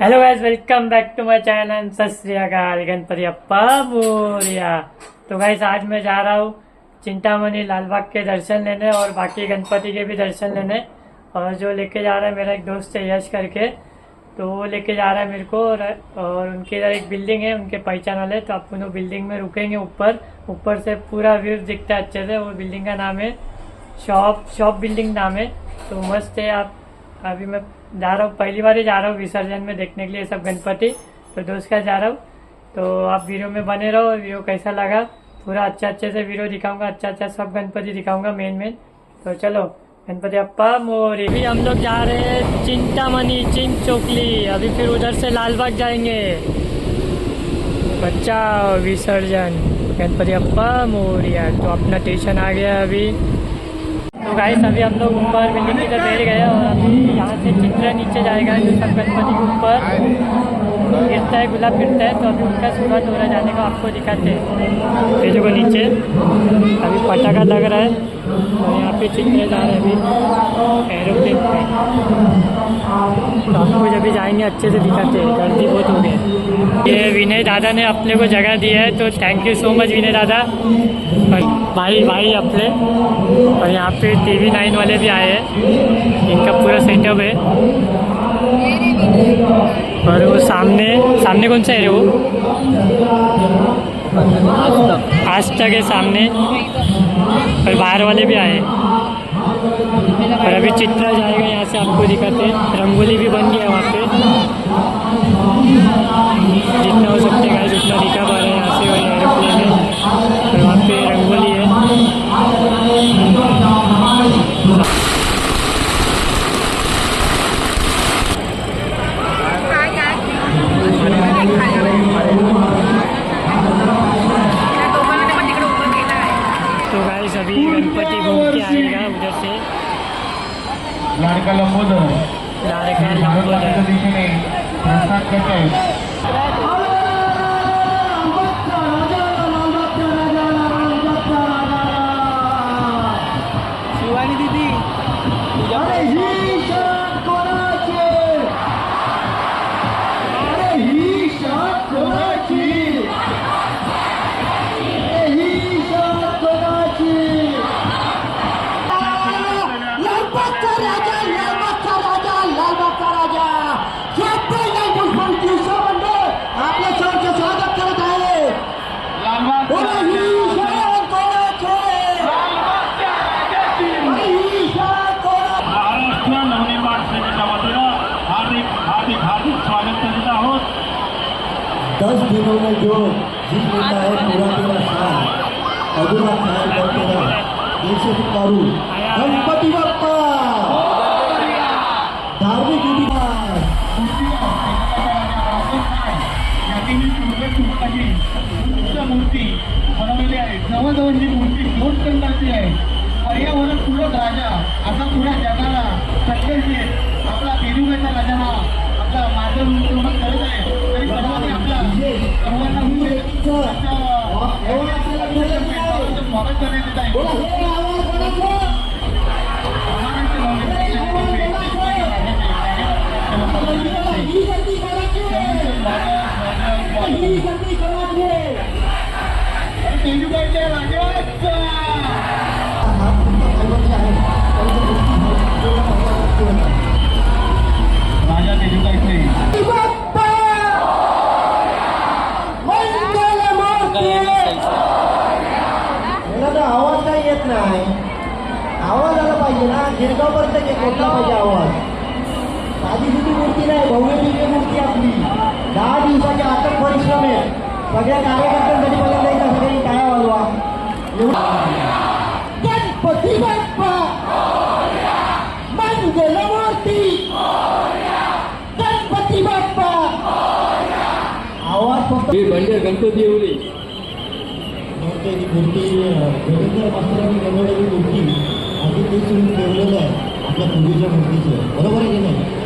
Hello guys welcome back to my channel सत गणपति अप्पा मोरिया तो guys आज मैं जा रहा हूँ चिंतामणि लालबाग के दर्शन लेने और बाकी गणपति के भी दर्शन लेने। और जो लेके जा रहा है मेरा एक दोस्त है यश करके तो वो लेके जा रहा है मेरे को और, और उनके इधर एक बिल्डिंग है उनके पहचान वाले। तो आप दोनों बिल्डिंग में रुकेंगे ऊपर। ऊपर से पूरा व्यू दिखता है अच्छे से वो बिल्डिंग का नाम है शॉप शॉप बिल्डिंग नाम है। तो मस्त है आप अभी मैं जा रहा हूँ पहली बार ही जा रहा हूँ विसर्जन में देखने के लिए सब गणपति तो दोस्त का जा रहा हूँ तो आप वीडियो में बने रहो, वीडियो कैसा लगा? पूरा अच्छा अच्छे से वीडियो दिखाऊँगा अच्छा अच्छा सब गणपति दिखाऊँगा मेन मेन तो चलो, गणपति अप्पा, मोरी अभी हम लोग जा रहे हैं चिंतामणि चिंत चोकली। अभी फिर उधर से लालबाग जाएँगे। बच्चा, विसर्जन। गणपति अप्पा मोरिया तो अपना स्टेशन आ गया अभी। तो गाइस अभी हम लोग ऊपर बिल्डिंग की तरफ़ बैठ गए और अभी यहाँ से चित्र नीचे जाएगा जो सब गणपति के ऊपर। गिरता है, गुलाब गिरता है तो अभी उनका शुरुआत हो रहा जाने का आपको दिखाते हैं। ये देखो नीचे, अभी पटाखा लग रहा है, और यहाँ पे चित्र जा रहे हैं अभी एरोप्लेन पे। तो हम कुछ अभी जाएँगे, अच्छे से दिखाते हैं, गर्दी बहुत हो गई ये विनय दादा ने अपने को जगह दी है तो thank you so much Vinay दादा। और भाई भाई अपने, और यहाँ पे टीवी नाइन वाले भी आए हैं, इनका पूरा सेटअप है। और वो सामने सामने कौन सा है वो? आज तक है सामने। और बाहर वाले भी आए। और अभी चित्रा जाएगा यहाँ से आपको दिखाते हैं। रंगोली भी बन गया वहाँ पे। जितना लाडका लंबोदर लाड़का भारत लंबोदर मातेच्या दिशेने प्रस्थान करत आहेत दस दिनों में जो जीत लेता है पूरा तेरा साल अधूरा ख्याल करते रह दिल से पुकारू गणपति बाप्पा! धार्मिक विधी मूर्ती बनवलेली आहे. जवळजवळ ही मूर्ती दोन टनाची आहे. पर्यावरण पूरक राजा असा पुऱ्या Bye. सगळ्या कार्यकर्त्यांसाठी पहिल्यांदा एकदा सगळ्यांनी टाळ्या वाजवा. गणपती बाप्पा. मंगलमूर्ती. गणपती बाप्पा. आवाज फक्त गणपती एवढी म्हणते ही मूर्ती रवींद्र मास्तरांनी बनवलेली मूर्ती. आधी ते सुरू ठेवलेलं आहे. आपल्या पूर्वीच्या मूर्तीचं. बरोबर आहे की नाही?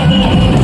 Come on.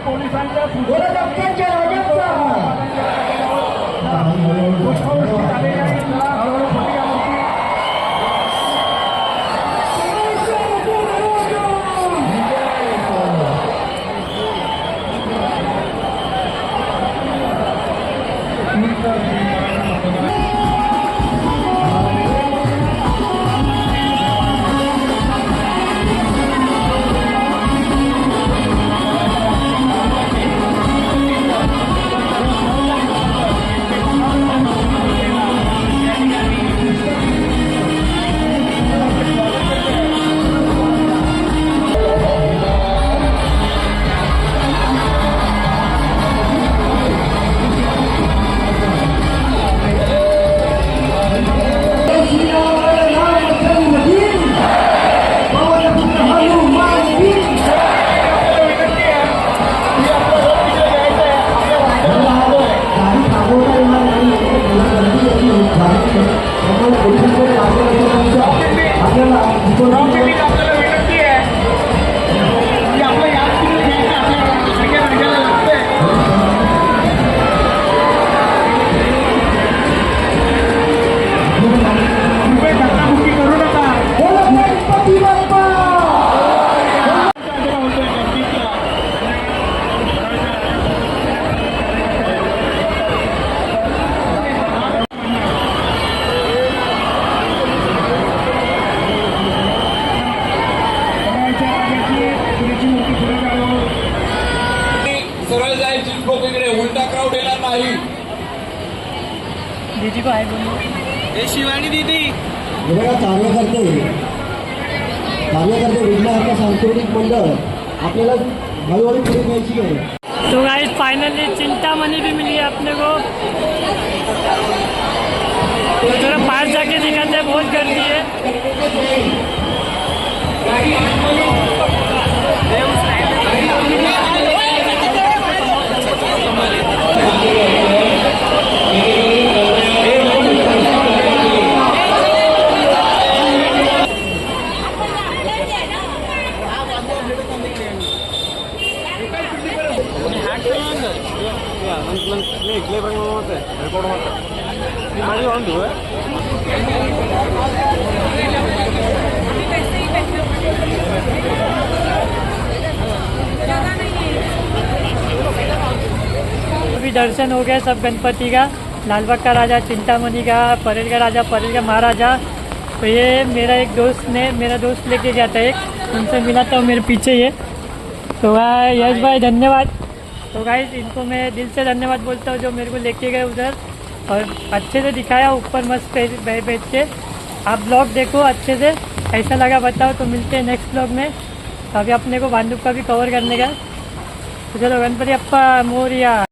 पोलिसांच्या दीदी। को हाय बोलो हे बघा कार्यकर्ते कार्यकर्ते विघ्नहर्ता सांस्कृतिक मंडळ आपल्याला हळूहळू पुढे न्यायची आहे. तो गाइस फाइनली चिंतामणि भी मिली है अपने को। तो थोड़ा पास जाके दिखाते हैं बहुत गर्दी है। अभी दर्शन हो गया सब गणपति का, लालबाग का राजा, चिंतामणि का, परेल का राजा, परेल का महाराजा। तो ये मेरा एक दोस्त ने, मेरा दोस्त लेके गया था एक, उनसे मिला था मेरे पीछे ये। तो भाई यश भाई, धन्यवाद। तो भाई इनको मैं दिल से धन्यवाद बोलता हूँ जो मेरे को लेके गए उधर। और अच्छे से दिखाया ऊपर मस्त बैठ बैठ के। आप ब्लॉग देखो अच्छे से। ऐसा लगा बताओ तो मिलते हैं नेक्स्ट ब्लॉग में। अभी अपने को बांधुप का भी कवर करने का। तो चलो गणपति अप्पा, मोरिया।